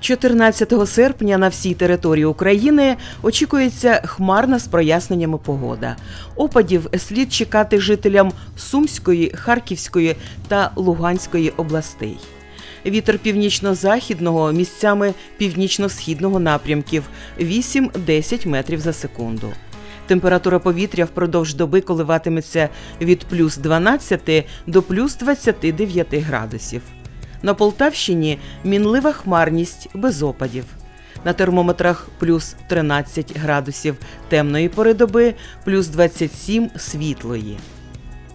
14 серпня на всій території України очікується хмарна з проясненнями погода. Опадів слід чекати жителям Сумської, Харківської та Луганської областей. Вітер північно-західного місцями північно-східного напрямків 8-10 метрів за секунду. Температура повітря впродовж доби коливатиметься від плюс 12 до плюс 29 градусів. На Полтавщині мінлива хмарність без опадів. На термометрах плюс 13 градусів темної пори доби, плюс 27 світлої.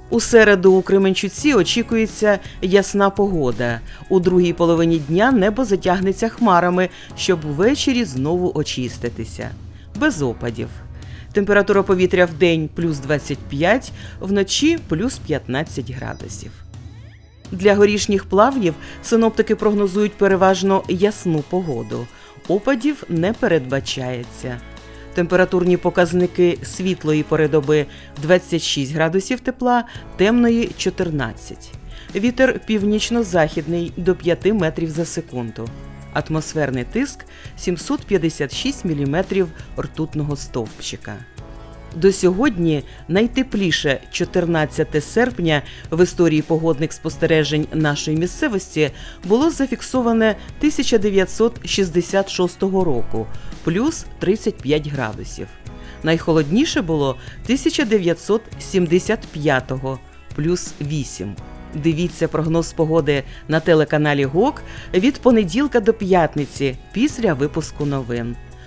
У середу у Кременчуці очікується ясна погода. У другій половині дня небо затягнеться хмарами, щоб ввечері знову очиститися. Без опадів. Температура повітря в день плюс 25, вночі плюс 15 градусів. Для горішніх плавнів синоптики прогнозують переважно ясну погоду. Опадів не передбачається. Температурні показники світлої пори доби 26 градусів тепла, темної 14. Вітер північно-західний до 5 метрів за секунду. Атмосферний тиск 756 мм ртутного стовпчика. До сьогодні найтепліше 14 серпня в історії погодних спостережень нашої місцевості було зафіксоване 1966 року плюс 35 градусів. Найхолодніше було 1975 плюс 8. Дивіться прогноз погоди на телеканалі ГОК від понеділка до п'ятниці після випуску новин.